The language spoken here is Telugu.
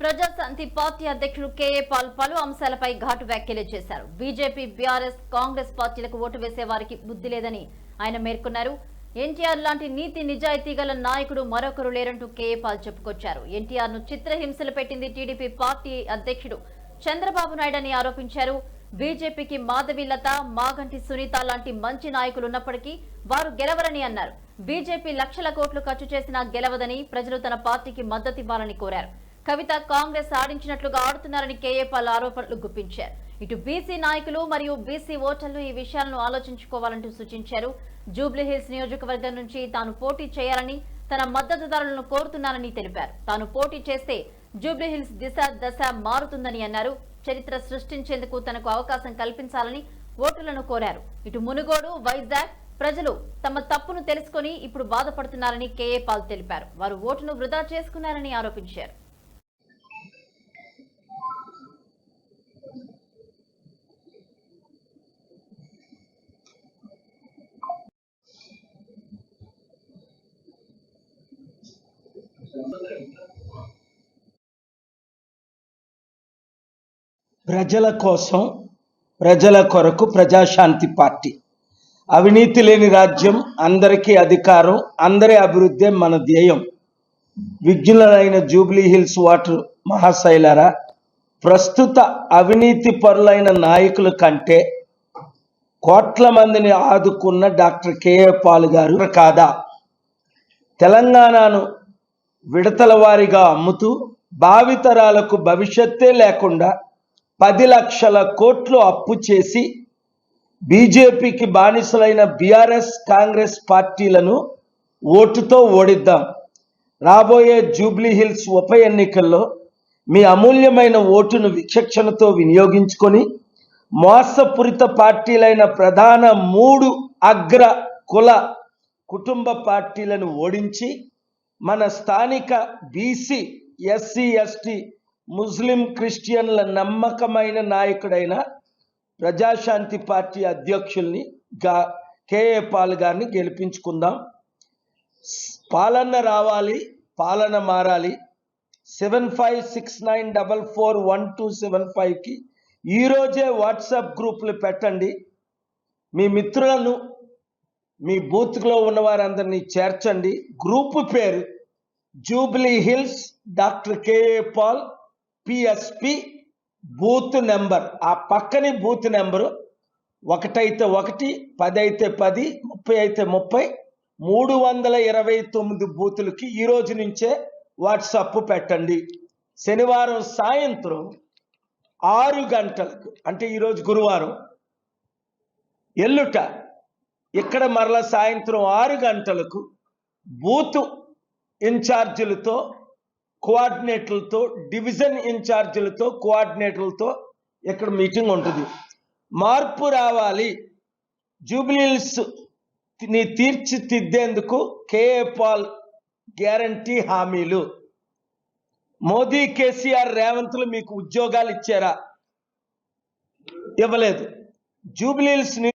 ప్రజాశాంతి పార్టీ అధ్యక్షుడు కేఏ పాల్ పలు అంశాలపై ఘాటు వ్యాఖ్యలు చేశారు. బీజేపీ బీఆర్ఎస్ కాంగ్రెస్ పార్టీలకు ఓటు వేసే వారికి బుద్ధి లేదని ఆయన మేర్కొన్నారు ఎన్టీఆర్ లాంటి నీతి నిజాయితీ గల నాయకుడు మరొకరు లేరంటూ కేఏ పాల్ చెప్పుకొచ్చారు. ఎన్టీఆర్ను చిత్రహింసలు పెట్టింది టీడీపీ పార్టీ అధ్యక్షుడు చంద్రబాబు నాయుడు అని ఆరోపించారు. బీజేపీకి మాధవి లత మాగంటి సునీత లాంటి మంచి నాయకులు ఉన్నప్పటికీ వారు గెలవరని అన్నారు. బీజేపీ లక్షల కోట్లు ఖర్చు చేసినా గెలవదని ప్రజలు తన పార్టీకి మద్దతివ్వాలని కోరారు. కవిత కాంగ్రెస్ ఆడించినట్లుగా ఆడుతున్నారని కేఏపాల్ ఆరోపణలు గుప్పించారు. ఇటు బీసీ నాయకులు మరియు బీసీ ఓటర్లు ఈ విషయాలను ఆలోచించుకోవాలంటూ సూచించారు. జూబ్లీహిల్స్ నియోజకవర్గం నుంచి తాను పోటీ చేయాలని తన మద్దతుదారులను కోరుతున్నానని తెలిపారు. తాను పోటీ చేస్తే జూబ్లీహిల్స్ దిశ దశ మారుతుందని అన్నారు. చరిత్ర సృష్టించేందుకు తనకు అవకాశం కల్పించాలని ఓటర్లను కోరారు. ఇటు మునుగోడు వైజాగ్ ప్రజలు తమ తప్పును తెలుసుకొని ఇప్పుడు బాధపడుతున్నారని కేఏ పాల్ తెలిపారు. వారు ఓటును వృధా చేసుకున్నారని ఆరోపించారు. ప్రజల కోసం ప్రజల కొరకు ప్రజాశాంతి పార్టీ. అవినీతి లేని రాజ్యం అందరికీ అధికారం అందరి అభివృద్ధి మన ధ్యేయం. విజ్ఞులైన జూబ్లీ హిల్స్ వాటర్ మహాశైలరా ప్రస్తుత అవినీతి పరులైన నాయకుల కంటే కోట్ల మందిని ఆదుకున్న డాక్టర్ కేఏ పాల్ గారు కాదా? తెలంగాణను విడతల వారిగా అమ్ముతూ భావితరాలకు భవిష్యత్తే లేకుండా పది లక్షల కోట్లు అప్పు చేసి బీజేపీకి బానిసలైన బీఆర్ఎస్ కాంగ్రెస్ పార్టీలను ఓటుతో ఓడిద్దాం. రాబోయే జూబ్లీ హిల్స్ ఉప ఎన్నికల్లో మీ అమూల్యమైన ఓటును విచక్షణతో వినియోగించుకొని మోసపూరిత పార్టీలైన ప్రధాన మూడు అగ్ర కుల కుటుంబ పార్టీలను ఓడించి మన స్థానిక B C S C S T Muslim క్రిస్టియన్ల నమ్మకమైన నాయకుడైన ప్రజాశాంతి పార్టీ అధ్యక్షుల్ని గా కేఏ పాల్ గారిని గెలిపించుకుందాం. పాలన రావాలి పాలన మారాలి. Seven five six nine double four one two seven ఫైవ్కి ఈరోజే వాట్సాప్ గ్రూపులు పెట్టండి. మీ మిత్రులను మీ బూత్లో ఉన్న వారందరినీ చేర్చండి. గ్రూప్ పేరు Jubilee Hills doctor K A Paul PSP booth number. ఆ పక్కనే బూత్ నెంబరు. ఒకటైతే ఒకటి పది అయితే పది ముప్పై అయితే ముప్పై మూడు వందల ఇరవై తొమ్మిది బూతులకి ఈ రోజు నుంచే వాట్సప్ పెట్టండి. శనివారం సాయంత్రం ఆరు గంటలకు అంటే ఈరోజు గురువారం ఎల్లుట ఇక్కడ మరల సాయంత్రం ఆరు గంటలకు బూత్ ఇన్ఛార్జీలతో కోఆర్డినేటర్లతో డివిజన్ ఇన్ఛార్జీలతో కోఆర్డినేటర్లతో ఇక్కడ మీటింగ్ ఉంటుంది. మార్పు రావాలి. జూబ్లీల్స్ని తీర్చిదిద్దేందుకు కేఏ పాల్ గ్యారంటీ హామీలు. మోదీ కేసీఆర్ రేవంత్లు మీకు ఉద్యోగాలు ఇచ్చారా? ఇవ్వలేదు. జూబ్లీస్ని